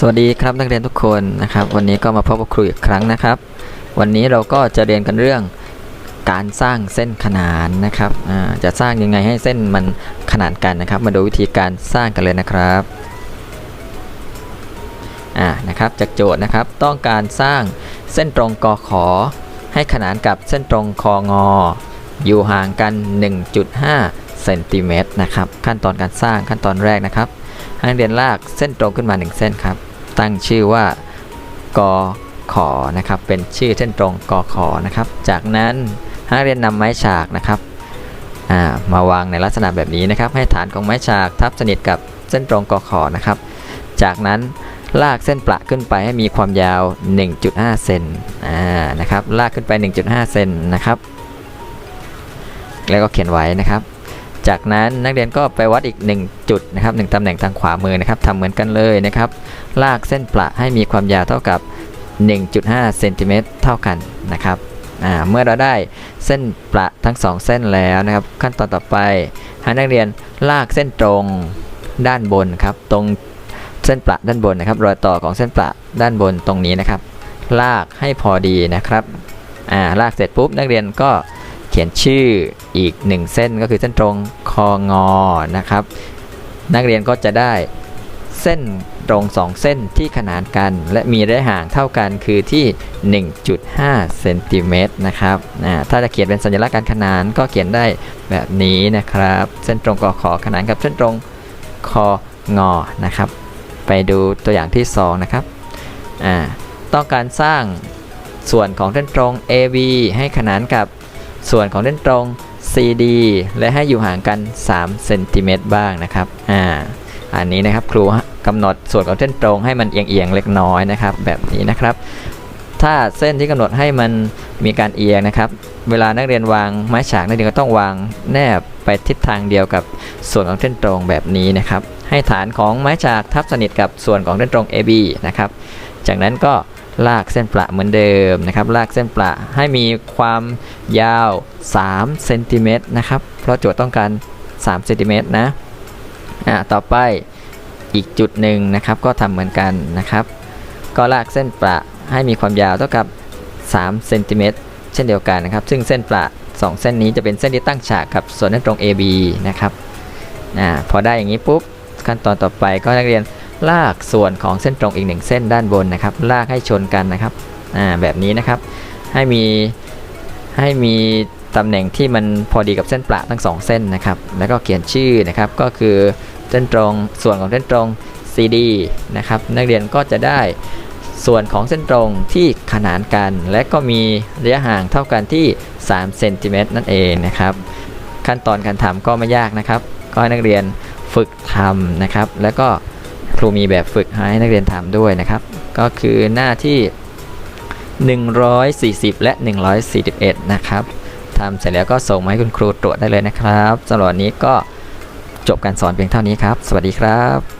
สวัสดีครับนักเรียนทุกคนนะครับ วันนี้ก็มาพบกับครูอีกครั้งนะครับ วันนี้เราก็จะเรียนกันเรื่องการสร้างเส้นขนานนะครับจะสร้างยังไงให้เส้นมันขนานกันนะครับ มาดูวิธีการสร้างกันเลยนะครับอ่านะครับจากโจทย์นะครับ ต้องการสร้างเส้นตรงกขอ ให้ขนานกับเส้นตรงคองอ อยู่ห่างกัน 1.5เซนติเมตรนะครับ ขั้นตอนการสร้างขั้นตอนแรกนะครับให้นักเรียนลากเส้นตรงขึ้นมา 1 เส้นครับ ตั้งชื่อว่ากอขอนะครับ เป็นชื่อเส้นตรงกอขอนะครับ จากนั้นให้นักเรียนนำไม้ฉากนะครับามาวางในลักษณะแบบนี้นะครับ ให้ฐานของไม้ฉากทับสนิทกับเส้นตรงกอขอนะครับ จากนั้น ลากเส้นประขึ้นไปให้มีความยาว 1.5 เซนอ่านะครับลากขึ้นไป 1.5 เซนนะครับ แล้วก็เขียนไว้นะครับ จากนั้นนักเรียนก็ไปวัดอีก 1 จุดนะครับ1ตำแหน่งทางขวามือนะครับทำเหมือนกันเลยนะครับ ลากเส้นประให้มีความยาวเท่ากับ 1.5 เซนติเมตรเท่ากันนะครับอ่าเมื่อเราได้เส้นประทั้ง 2 เส้นแล้วนะครับ ขั้นตอนต่อไปให้นักเรียนลากเส้นตรงด้านบนครับ ตรง เส้นประด้านบนนะครับ รอยต่อของเส้นประด้านบนตรงนี้นะครับ ลากให้พอดีนะครับอ่าลากเสร็จปุ๊บนักเรียนก็เขียนชื่ออีก 1 เส้นก็คือเส้นตรงคองอนะครับ นักเรียนก็จะได้เส้นตรง 2 เส้นที่ขนานกัน และมีระยะห่างเท่ากันคือที่ 1.5เซนติเมตรนะครับอ่าถ้าจะเขียนเป็นสัญลักษณ์การขนานก็เขียนได้แบบนี้นะครับ เส้นตรงกขอขนานกับเส้นตรงคองอนะครับ ไปดูตัวอย่างที่ 2 นะครับต้องการสร้างส่วนของเส้นตรง AB ให้ขนานกับส่วนของเส้นตรง CD และให้อยู่ห่างกัน3เซนติเมตรบ้างนะครับอ่าอันนี้นะครับครูกำหนดส่วนของเส้นตรงให้มันเอียงๆเล็กน้อยนะครับ แบบนี้นะครับ ถ้าเส้นที่กำหนดให้มันมีการเอียงนะครับ เวลานักเรียนวางไม้ฉากนักเรียนก็ต้องวางแนบไปทิศทางเดียวกับส่วนของเส้นตรงแบบนี้นะครับ ให้ฐานของไม้ฉากทับสนิทกับส่วนของเส้นตรง AB นะครับ จากนั้นก็ลากเส้นประเหมือนเดิมนะครับ ลากเส้นประให้มีความยาว3เซนติเมตรนะครับ เพราะโจทย์ต้องการ3เซนติเมตรนะ อ่า ต่อไปอีกจุดหนึ่งนะครับ ก็ทำเหมือนกันนะครับ ก็ลากเส้นประให้มีความยาวเท่ากับ3เซนติเมตรเช่นเดียวกันนะครับ ซึ่งเส้นประ2เส้นนี้จะเป็นเส้นที่ตั้งฉากกับส่วนเส้นตรง AB นะครับ อ่า พอได้อย่างนี้ปุ๊บ ขั้นตอนต่อไปก็นักเรียนลากส่วนของเส้นตรงอีกหนึ่งเส้นด้านบนนะครับ ลากให้ชนกันนะครับอ่าแบบนี้นะครับให้มีให้มีตำแหน่งที่มันพอดีกับเส้นประทั้งสองเส้นนะครับ แล้วก็เขียนชื่อนะครับก็คือเส้นตรงส่วนของเส้นตรง CD นะครับนักเรียนก็จะได้ส่วนของเส้นตรงที่ขนานกัน และก็มีระยะห่างเท่ากันที่3เซนติเมตรนั่นเองนะครับ ขั้นตอนการทำก็ไม่ยากนะครับ ก็ให้นักเรียน ฝึกทำนะครับ แล้วก็ครูมีแบบฝึกให้นักเรียนทำด้วยนะครับ ก็คือหน้าที่ 140 และ 141 นะครับทำเสร็จแล้วก็ส่งมาให้คุณครูตรวจได้เลยนะครับสำหรับวันนี้ก็จบการสอนเพียงเท่านี้ครับ สวัสดีครับ